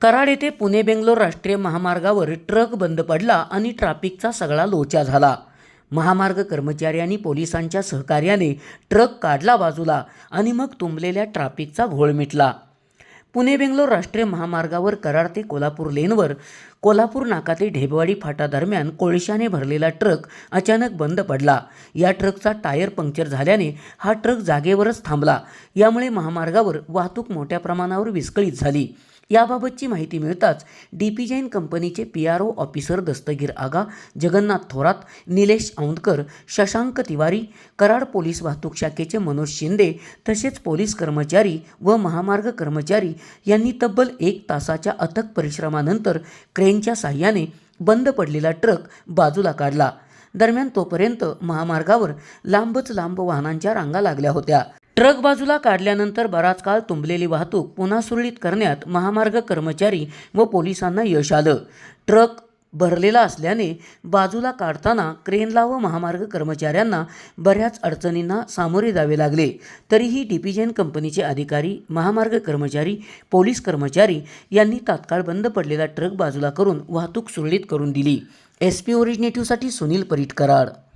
कराड येथे पुणे बेंगलोर राष्ट्रीय महामार्गावर ट्रक बंद पडला आणि ट्रॅफिकचा सगळा लोचा झाला. महामार्ग कर्मचारी आणि पोलिसांच्या सहकार्याने ट्रक काढला बाजूला आणि मग तुंबलेल्या ट्रॅफिकचा घोळ मिटला. पुणे बेंगलोर राष्ट्रीय महामार्गावर कराड ते कोल्हापूर लेनवर कोल्हापूर नाकातील ढेबवाडी फाटा दरम्यान कोळशाने भरलेला ट्रक अचानक बंद पडला. या ट्रकचा टायर पंक्चर झाल्याने हा ट्रक जागेवरच थांबला. यामुळे महामार्गावर वाहतूक मोठ्या प्रमाणावर विस्कळीत झाली. याबाबतची माहिती मिळताच डी पी जैन कंपनीचे P R O officer Dastagir Aga Jagannath Thorat Nilesh Aundkar Shashank Tiwari Karad police वाहतूक शाखेचे मनोज शिंदे तसेच पोलीस कर्मचारी व महामार्ग कर्मचारी यांनी तब्बल एक तासाच्या अथक परिश्रमानंतर क्रेन क्रेनच्या साह्याने बंद पडलेला ट्रक बाजूला काढला. दरम्यान तोपर्यंत महामार्गावर लांबच लांब वाहनांच्या रांगा लागल्या होत्या. ट्रक बाजूला काढल्यानंतर बराच काळ तुंबलेली वाहतूक पुन्हा सुरळीत करण्यात महामार्ग कर्मचारी व पोलिसांना यश आलं. ट्रक भरलेला असल्याने बाजूला काढताना क्रेनला व महामार्ग कर्मचाऱ्यांना बऱ्याच अडचणींना सामोरे जावे लागले. तरीही डिपिजन कंपनीचे अधिकारी महामार्ग कर्मचारी पोलीस कर्मचारी यांनी तात्काळ बंद पडलेला ट्रक बाजूला करून वाहतूक सुरळीत करून दिली. एस पी ओरिजिनेटिव्हसाठी सुनील परीट कराड